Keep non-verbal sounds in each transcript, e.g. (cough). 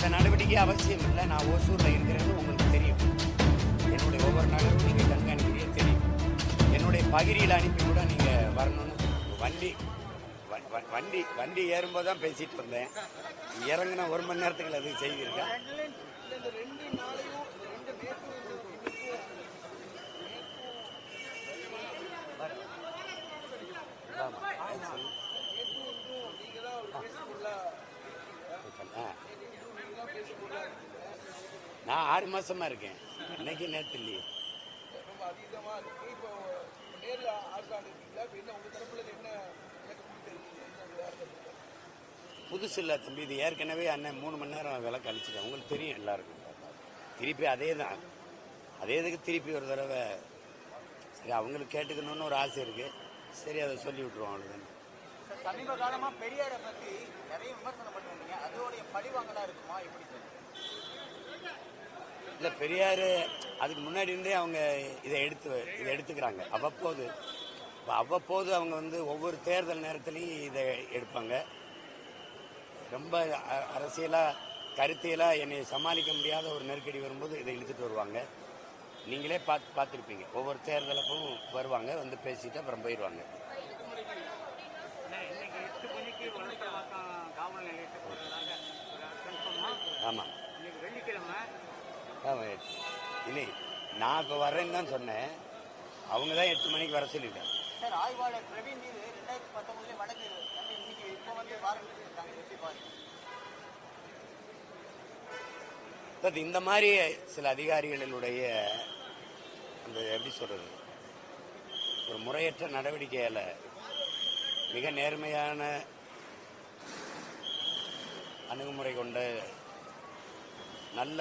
அந்த நடவடிக்கை அவசியம் இல்லை. நான் ஓசூரில் இருக்கிறேன்னு உங்களுக்கு தெரியும். என்னுடைய ஒவ்வொரு நகரும் நீங்கள் கண்காணிக்கிறீங்க தெரியும். என்னுடைய பகிரியில் அனுப்பி கூட நீங்கள் வரணும்னு வண்டி வ- வண்டி வண்டி ஏறும்போது தான் பேசிட்டு வந்தேன் இறங்கின ஒரு மணி நேரத்துக்குள்ள அது செய்திருக்கேன். நான் ஆறு மாசமா இருக்கேன். இன்னைக்கு நேத்து இல்லையே புதுசு இல்லை தம்பி இது ஏற்கனவே அண்ணன் மூணு மணி நேரம் விலை கழிச்சிட்டேன் உங்களுக்கு தெரியும் எல்லாருக்கும். திருப்பி அதே தான் அதே இதுக்கு திருப்பி ஒரு தடவை சரி அவங்களுக்கு கேட்டுக்கணும்னு ஒரு ஆசை இருக்கு. சரி அதை சொல்லி விட்டுருவோம் அவ்வளோதான் சமீப காலமா பெரியாரை பத்தி நிறைய விமர்சனம் பண்ணுவீங்க அதோடைய பழிவாங்கலா இருக்குமா? எப்படி இல்லை பெரியார் அதுக்கு முன்னாடி இருந்தே அவங்க இதை எடுத்து இதை எடுத்துக்கிறாங்க. அவ்வப்போது அவ்வப்போது அவங்க வந்து ஒவ்வொரு தேர்தல் நேரத்துலையும் இதை எடுப்பாங்க. ரொம்ப அ- கருத்தியலாக என்னை சமாளிக்க முடியாத ஒரு நெருக்கடி வரும்போது இதை இழுத்துட்டு வருவாங்க. நீங்களே பார்த்து பார்த்துருப்பீங்க. ஒவ்வொரு தேர்தலுக்கும் வருவாங்க வந்து பேசிட்டு அப்புறம் போயிடுவாங்க ஆமாம் இல்லை நான் இப்போ வரேன்னு தான் சொன்னேன். அவங்க தான் எட்டு மணிக்கு வர சொல்லிட்டேன் சார் ஆய்வாளர் பிரவீன் மீது ரெண்டாயிரத்தி பத்தொன்பதுல வழக்கு வந்து இன்னைக்கு இப்போ வந்து வாரண்ட் இருக்காங்க எப்படி பாருங்க பட் இந்த மாதிரி சில அதிகாரிகளினுடைய அந்த எப்படி சொல்றது? ஒரு முறையற்ற நடவடிக்கையால மிக நேர்மையான அணுகுமுறை கொண்ட நல்ல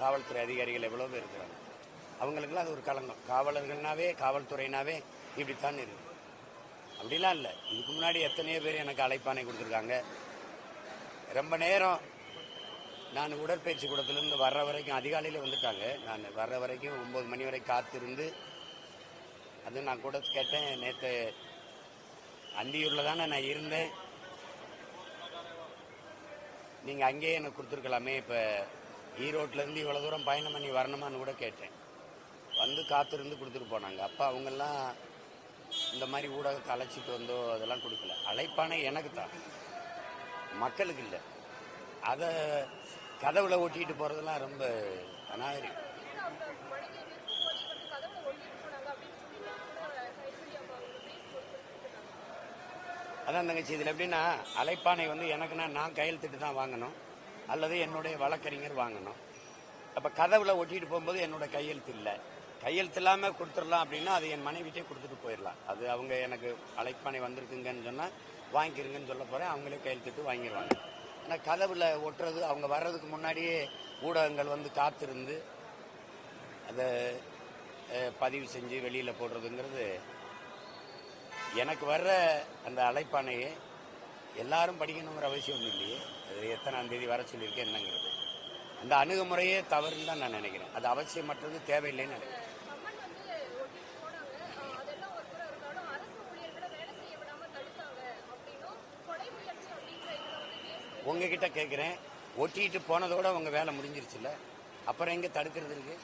காவல்துறை அதிகாரிகள் எவ்வளோ பேர் இருக்கிறாங்க? அவங்களுக்கெல்லாம் அது ஒரு களங்கம். காவலர்கள்னாவே காவல்துறைனாவே இப்படித்தான் இருக்கு. அப்படிலாம் இல்லை. இதுக்கு முன்னாடி எத்தனையோ பேர் எனக்கு அழைப்பானை கொடுத்துருக்காங்க. ரொம்ப நேரம் நான் உடற்பயிற்சி கூடத்திலிருந்து வர்ற வரைக்கும் அதிகாலையில் வந்துட்டாங்க. நான் வர்ற வரைக்கும் ஒம்பது மணி வரை காத்திருந்து அது நான் கூட கேட்டேன் நேற்று அந்தியூரில் தானே நான் இருந்தேன். நீங்கள் அங்கேயே எனக்கு கொடுத்துருக்கலாமே இப்போ ஈரோட்லேருந்து இவ்வளோ தூரம் பயணம் பண்ணி வரணுமான்னு கூட கேட்டேன். வந்து காத்திருந்து கொடுத்துட்டு போனாங்க. அப்போ அவங்கெல்லாம் இந்த மாதிரி ஊடகத்தை அழைச்சிட்டு வந்தோ அதெல்லாம் கொடுக்கல. அழைப்பானே எனக்கு தான். மக்களுக்கு இல்லை. அதை கதவுல ஒட்டிட்டு போகிறதெல்லாம் ரொம்ப அநாகரிகம். அதான் தங்கச்சி இதில் எப்படின்னா அலைப்பானை வந்து எனக்குன்னா நான் கையெழுத்துட்டு தான் வாங்கணும். அல்லது என்னுடைய வழக்கறிஞர் வாங்கணும். அப்போ கதவுல ஒட்டிட்டு போகும்போது என்னோட கையெழுத்து இல்லை கையெழுத்து இல்லாமல் கொடுத்துடலாம் அப்படின்னா அது என் மனைவிட்டே கொடுத்துட்டு போயிடலாம். அது அவங்க எனக்கு அழைப்பானை வந்திருக்குங்கன்னு சொன்னால் வாங்கிக்கிறங்கன்னு சொல்ல போகிறேன் அவங்களே கையெழுத்துட்டு வாங்கிடுவாங்க. ஆனால் கதவுல ஒட்டுறது அவங்க வர்றதுக்கு முன்னாடியே ஊடகங்கள் வந்து காத்திருந்து அதை பதிவு செஞ்சு வெளியில் போடுறதுங்கிறது எனக்கு வர்ற அந்த அழைப்பானையே எல்லாரும் படிக்கணுங்கிற அவசியம் ஒன்றும் இல்லையே. அது எத்தனாம் தேதி வர சொல்லியிருக்கேன் என்னங்கிறது. அந்த அணுகுமுறையே தவறுன்னு தான் நான் நினைக்கிறேன். அது அவசியமற்றது தேவையில்லைன்னு நினைக்கிறேன். உங்ககிட்ட கேட்குறேன் ஒட்டிட்டு போனதோட உங்க வேலை முடிஞ்சிருச்சுல அப்புறம் எங்க தடுக்கிறது இருக்கு?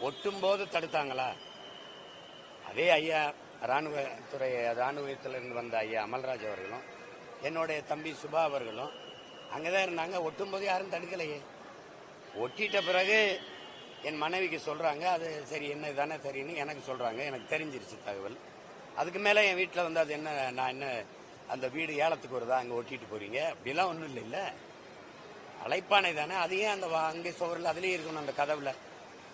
ஒட்டும் போது தடுத்தாங்களா? அதே ஐயா ராணுவத்துறை ராணுவத்திலிருந்து வந்த ஐயா அமல்ராஜ் அவர்களும் என்னுடைய தம்பி சுபா அவர்களும் அங்கே தான் இருந்தாங்க. ஒட்டும் போது யாரும் தடுக்கலையே. ஒட்டிட்ட பிறகு என் மனைவிக்கு சொல்கிறாங்க அது சரி என்ன தானே சரின்னு எனக்கு சொல்கிறாங்க எனக்கு தெரிஞ்சிருச்சு தகவல். அதுக்கு மேலே என் வீட்டில் வந்து அது என்ன நான் என்ன அந்த வீடு ஏலத்துக்கு வருதா அங்கே ஒட்டிட்டு போகிறீங்க அப்படிலாம் ஒன்றும் இல்லைல்ல அழைப்பானை தானே அதையே அந்த அங்கே சுவரில் அதுலேயே இருக்கணும் அந்த கதவில்.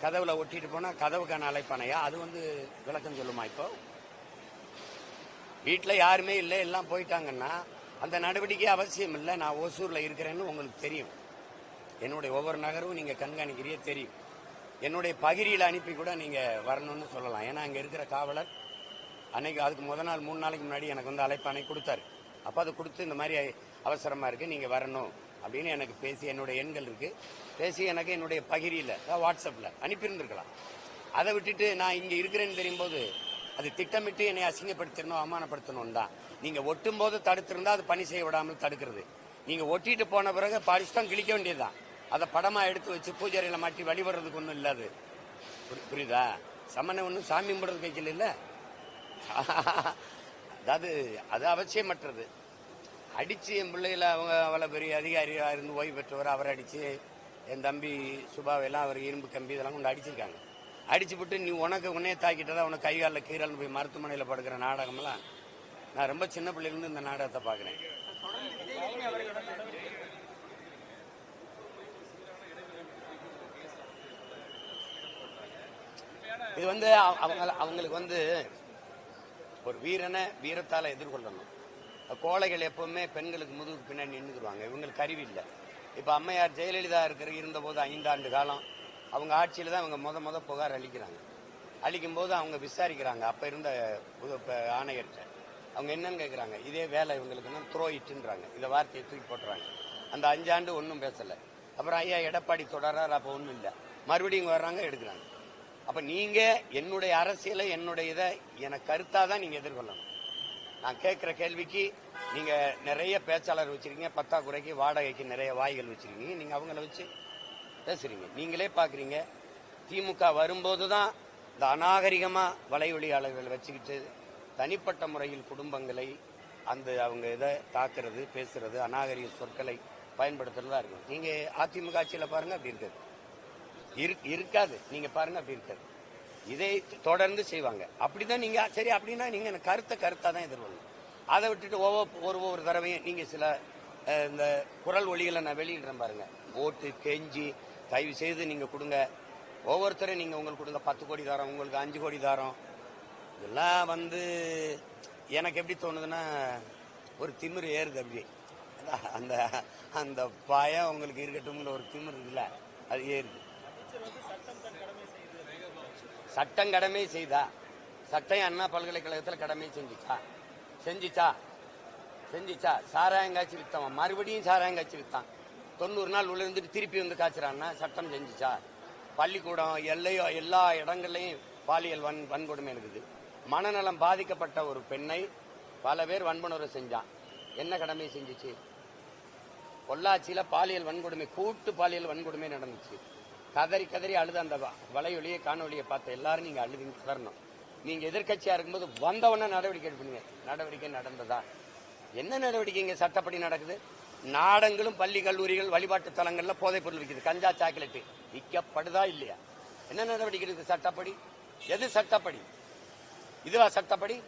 கதவில் ஒட்டிட்டு போனால் கதவுக்கான அழைப்பானையா? அது வந்து விளக்கம் சொல்லுமா இப்போ? வீட்டில் யாருமே இல்லை எல்லாம் போயிட்டாங்கன்னா அந்த நடவடிக்கை அவசியம் இல்லை. நான் ஓசூரில் இருக்கிறேன்னு உங்களுக்கு தெரியும். என்னுடைய ஒவ்வொரு நகரும் நீங்கள் கண்காணிக்கிறீங்க தெரியும். என்னுடைய பகிரியில் அனுப்பி கூட நீங்கள் வரணும்னு சொல்லலாம். ஏன்னா அங்கே இருக்கிற காவலர் அன்னைக்கு அதுக்கு முத நாள் மூணு நாளைக்கு முன்னாடி எனக்கு வந்து அழைப்பானை கொடுத்தாரு. அப்போ அதை கொடுத்து இந்த மாதிரி அவசரமாக இருக்குது நீங்கள் வரணும் அப்படின்னு எனக்கு பேசி என்னுடைய எண்கள் இருக்குது பேசி எனக்கு என்னுடைய பகிரியில் வாட்ஸ்அப்பில் அனுப்பியிருந்திருக்கலாம். அதை விட்டுட்டு நான் இங்கே இருக்கிறேன்னு தெரியும்போது அது திட்டமிட்டு என்னை அசிங்கப்படுத்தணும் அவமானப்படுத்தணும் தான். நீங்கள் ஒட்டும் போது தடுத்திருந்தா அது பணி செய்ய விடாமல் தடுக்கிறது. நீங்க ஒட்டிட்டு போன பிறகு படிச்சுதான் கிழிக்க வேண்டியதுதான். அதை படமா எடுத்து வச்சு பூஜையில மாட்டி வழிபடுறதுக்கு ஒன்றும் இல்லாது புரியுதா? சமண ஒன்றும் சாமி கும்பிடுறது கைக்கல இல்ல? அதாவது அது அவசியமற்றது. அடிச்சு என் பிள்ளைகளை அவங்க அவ்வளோ பெரிய அதிகாரியாக இருந்து ஓய்வு பெற்றவர் அவரை அடிச்சு என் தம்பி சுபாவெல்லாம் அவர் இரும்பு கம்பி இதெல்லாம் கொண்டு அடிச்சிருக்காங்க. அடிச்சு விட்டு நீ உனக்கு உன்னே தாக்கிட்டதா உனக்கு கை காலில் கீரல் போய் மருத்துவமனையில் படுக்கிற நாடகம்லாம் நான் ரொம்ப சின்ன பிள்ளையிலேருந்து இந்த நாடகத்தை பார்க்குறேன். இது வந்து அவ- அவங்க அவங்களுக்கு வந்து ஒரு வீரனை வீரத்தால எதிர்கொள்ளணும். கோழைகள் எப்பவுமே பெண்களுக்கு முதுகுக்கு பின்னாடி நின்றுக்குவாங்க இவங்களுக்கு கருவி இல்லை. இப்ப அம்மையார் ஜெயலலிதா இருக்கிற இருந்தபோது ஐந்தாண்டு காலம் அவங்க ஆட்சியில் தான் அவங்க முத முத புகார் அளிக்கிறாங்க. அளிக்கும் போது அவங்க விசாரிக்கிறாங்க. அப்போ இருந்த ஆணையர்கிட்ட அவங்க என்னன்னு கேட்குறாங்க இதே வேலை இவங்களுக்குன்னா த்ரோ இட்டுன்றாங்க இந்த வார்த்தையை தூக்கி போட்டுறாங்க. அந்த அஞ்சாண்டு ஒன்றும் பேசலை. அப்புறம் ஐயா எடப்பாடி தொடரார் அப்போ ஒன்றும் இல்லை. மறுபடியும் வர்றாங்க எடுக்கிறாங்க. அப்போ நீங்கள் என்னுடைய அரசியலை என்னுடைய இதை எனக்கு கருத்தாக தான் நீங்கள் எதிர்கொள்ளணும். நான் கேட்குற கேள்விக்கு நீங்கள் நிறைய பேச்சாளர் வச்சிருக்கீங்க. பத்தாக்குறைக்கு வாடகைக்கு நிறைய வாய்கள் வச்சுருக்கீங்க. நீங்கள் அவங்கள வச்சு பேசுறீங்க நீங்களே பாக்குறீங்க திமுக வரும்போது தான் இந்த அநாகரிகமா வலையொலியாளர்கள் வச்சுக்கிட்டு தனிப்பட்ட முறையில் குடும்பங்களை அந்த அவங்க இதை தாக்குறது பேசுறது அநாகரிக சொற்களை பயன்படுத்துறதா இருக்கும் நீங்க அதிமுக ஆட்சியில பாருங்க அப்படி இருக்காது. இரு- இருக்காது. நீங்க பாருங்க அப்படி இருக்காது. இதை தொடர்ந்து செய்வாங்க. அப்படிதான் நீங்க சரி அப்படின்னா நீங்க கருத்தை கருத்தா தான் எதிர்கொள்ளணும். அதை விட்டுட்டு ஒவ்வொரு ஒரு ஒவ்வொரு தடவையும் நீங்க சில இந்த குரல் ஒளிகளை நான் வெளியிடுறேன் பாருங்க. ஓட்டு கெஞ்சி தயவு செய்து நீங்கள் கொடுங்க. ஒவ்வொருத்தரும் நீங்கள் உங்களுக்கு கொடுங்க. பத்து கோடி தாரம் உங்களுக்கு அஞ்சு கோடி தாரம். இதெல்லாம் வந்து எனக்கு எப்படி தோணுதுன்னா ஒரு திமிரு ஏறுது அப்படி அந்த அந்த பயம் உங்களுக்கு இருக்கட்டும்ங்கிற ஒரு திமிரு இருக்குல்ல அது ஏறுது. சட்டம் கடமை செய்தா? சட்டம் அண்ணா பல்கலைக்கழகத்தில் கடமை செஞ்சுச்சா? செஞ்சுச்சா? செஞ்சுச்சா? சாராயங்காய்ச்சி காய்ச்சி மறுபடியும் சாராயங்காய்ச்சி வித்தான். தொண்ணூறு நாள் உள்ள இருந்துட்டு திருப்பி வந்து காய்ச்சறான்னா சட்டம் செஞ்சுச்சா? பள்ளிக்கூடம் எல்லையோ எல்லா இடங்கள்லையும் பாலியல் வன் வன்கொடுமை இருக்குது. மனநலம் பாதிக்கப்பட்ட ஒரு பெண்ணை பல பேர் வன்புணர்வு செஞ்சான். என்ன கடமை செஞ்சுச்சு? பொள்ளாச்சியில பாலியல் வன்கொடுமை கூட்டு பாலியல் வன்கொடுமை நடந்துச்சு. கதறி கதறி அழுத அந்த வலையொலியை காணொலியை பார்த்த எல்லாரும் நீங்க அழுதுங்க கதறணும். நீங்க எதிர்க்கட்சியா இருக்கும்போது வந்தவொடனே நடவடிக்கை எடுப்பீங்க. நடவடிக்கை நடந்ததா? என்ன நடவடிக்கைங்க சட்டப்படி நடக்குது? நாடங்களும் பள்ளி கல்லூரிகள் வழிபாட்டு தலங்கள்ல போதைப் பொருள் விற்கிது. கஞ்சா சாக்லேட் விற்கப்படுதா இல்லையா? என்ன நடவடிக்கை இருக்குது சட்டப்படி? எது சட்டப்படி? இதுவா சட்டப்படி?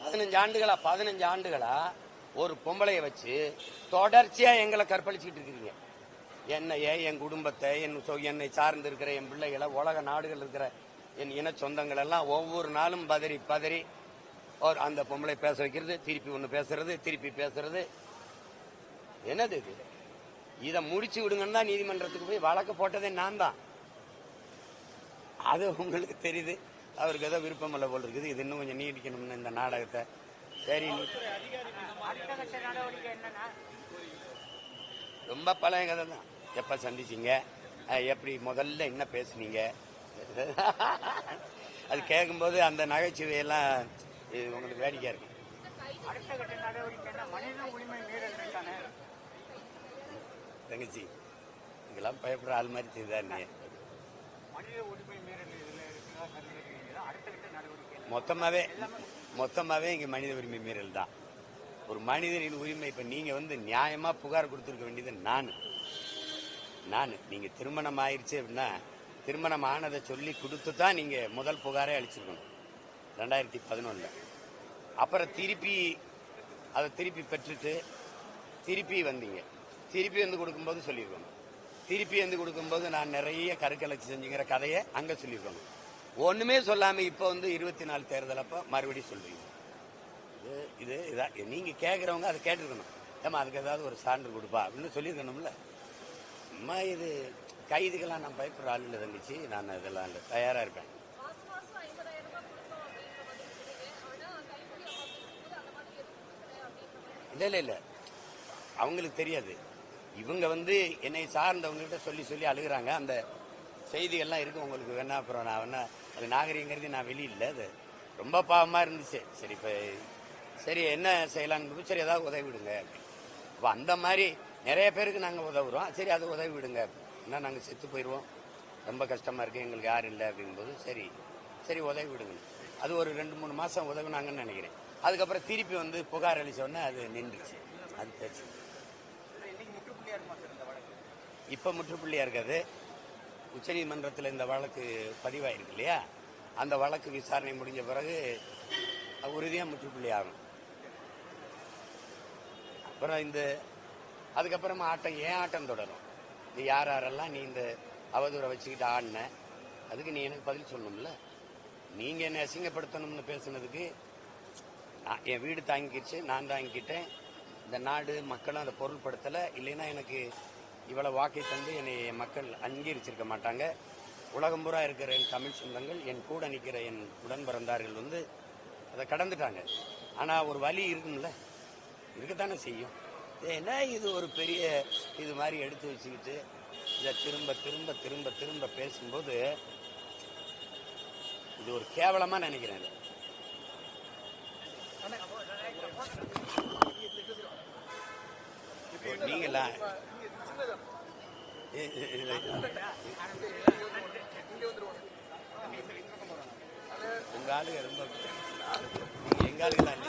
பதினஞ்சு ஆண்டுகளா? பதினஞ்சு ஆண்டுகளா ஒரு பொம்பளைய வச்சு தொடர்ச்சியா எங்களை கற்பழிச்சுக்கிட்டு இருக்கிறீங்க என்னைய என் குடும்பத்தை என் சொ- என்னை சார்ந்து இருக்கிற என் பிள்ளைகளை உலக நாடுகள் இருக்கிற என் இன சொந்தங்கள் எல்லாம் ஒவ்வொரு நாளும் பதறி பதறி ஒரு அந்த பொம்பளை பேச வைக்கிறது திருப்பி ஒன்று பேசுறது திருப்பி பேசுறது என்னது இது? இதை முடிச்சு விடுங்கன்னு தான் நீதிமன்றத்துக்கு போய் வழக்கு போட்டதே நான் தான். அது உங்களுக்கு தெரியுது. அவருக்கு ஏதோ விருப்பம் இல்லை போல் இருக்குது. இது இன்னும் கொஞ்சம் நீடிக்கணும்னு இந்த நாடகத்தை. சரி ரொம்ப பழைய கதை தான். எப்ப சந்திச்சிங்க? எப்படி முதல்ல என்ன பேசுனீங்க? (laughs) அது கேட்கும்போது அந்த நகைச்சுவையெல்லாம் இது உங்களுக்கு வேடிக்கையா இருக்கு அடுத்த கட்ட நடவடிக்கை என்ன மனித உரிமை மீறல் தானே தங்கச்சி இதெல்லாம் பயப்படுற ஆள் மாதிரி செய்தா நீ? மொத்தமாவே மொத்தமாவே இங்க மனித உரிமை மீறல் தான். ஒரு மனிதனின் உரிமை இப்ப நீங்க வந்து நியாயமா புகார் கொடுத்திருக்க வேண்டியது நான். நான். நீங்க திருமணம் ஆயிருச்சு அப்படின்னா திருமணம் ஆனதை சொல்லி கொடுத்து தான் நீங்க முதல் புகாரே அளிச்சிருக்கணும். ரெண்டாயிரத்தி பதினொன்னுல. அப்புறம் திருப்பி அதை திருப்பி பெற்றுட்டு திருப்பி வந்தீங்க. திருப்பி வந்து கொடுக்கும்போது சொல்லியிருக்கணும் திருப்பி வந்து கொடுக்கும்போது நான் நிறைய கருக்கலைச்சு செஞ்சுங்கிற கதையை அங்கே சொல்லியிருக்கணும் ஒன்றுமே சொல்லாமல் இப்போ வந்து இருபத்தி நாலு தேர்தல் அப்போ மறுபடியும் சொல்லுவீங்க இது இது இதான் நீங்கள் கேட்குறவங்க அதை கேட்டிருக்கணும். ஏமா அதுக்கு ஏதாவது ஒரு சான்று கொடுப்பா அப்படின்னு சொல்லியிருக்கணும்ல. அம்மா இது கைதுக்கெல்லாம் நான் பயப்படுற ஆள் இல்லை தங்கச்சி. நான் இதெல்லாம் இல்லை. தயாராக இருப்பேன் இல்லை இல்லை இல்லை. அவங்களுக்கு தெரியாது. இவங்க வந்து என்னை சார்ந்தவங்ககிட்ட சொல்லி சொல்லி அழுகுறாங்க. அந்த செய்திகள்லாம் இருக்கு உங்களுக்கு வேணா அப்புறம் நான் வேணா அது நாகரிகங்கிறது நான் வெளியில அது ரொம்ப பாவமாக இருந்துச்சு. சரி இப்போ சரி என்ன செய்யலான்னு சரி ஏதாவது உதவி விடுங்க. அப்போ அந்த மாதிரி நிறைய பேருக்கு நாங்கள் உதவுறோம். சரி அது உதவி விடுங்க. என்ன நாங்கள் செத்து போயிடுவோம் ரொம்ப கஷ்டமாக இருக்குது எங்களுக்கு யாரும் இல்லை அப்படிங்கும்போது சரி சரி உதவி விடுங்க. அது ஒரு ரெண்டு மூணு மாதம் உதவுனாங்கன்னு நினைக்கிறேன். அதுக்கப்புறம் திருப்பி வந்து புகார் அளிச்ச அது நின்றுச்சு. அது பேச்சு இன்னைக்கு முற்றுப்புள்ளியா இருக்குமா சார் இந்த வழக்கு இப்போ முற்றுப்புள்ளியாக இருக்காது உச்சநீதிமன்றத்தில் இந்த வழக்கு பதிவாயிருக்கு இல்லையா? அந்த வழக்கு விசாரணை முடிஞ்ச பிறகு உறுதியாக முற்றுப்புள்ளி ஆகும் அப்புறம் இந்த அதுக்கப்புறமா ஆட்டம் ஏன் ஆட்டம் தொடரும்? இது யார் யாரெல்லாம் நீ இந்த அவதூறை வச்சுக்கிட்டு ஆடின? அதுக்கு நீ எனக்கு பதில் சொல்லணும்ல. நீங்கள் என்னை அசிங்கப்படுத்தணும்னு பேசுனதுக்கு நான் என் வீடு தாங்கிக்கிச்சு நான் தாங்கிக்கிட்டேன். இந்த நாடு மக்களும் அதை பொருள்படுத்தலை. இல்லைன்னா எனக்கு இவ்வளவு வாக்கை தந்து என்னை மக்கள் அங்கீகரிச்சிருக்க மாட்டாங்க. உலகம் பூரா இருக்கிற என் தமிழ் சொந்தங்கள் என் கூட நிற்கிற என் உடன் பிறந்தார்கள் வந்து அதை கடந்துட்டாங்க. ஆனால் ஒரு வழி இருக்கும்ல? இருக்கத்தானே செய்யும். ஏன்னா இது ஒரு பெரிய இது மாதிரி எடுத்து வச்சுக்கிட்டு இதை திரும்ப திரும்ப திரும்ப திரும்ப பேசும்போது இது ஒரு கேவலமாக நினைக்கிறேன். நீங்களா உங்க ஆளுங்க ரொம்ப எங்க ஆளுங்க தான்?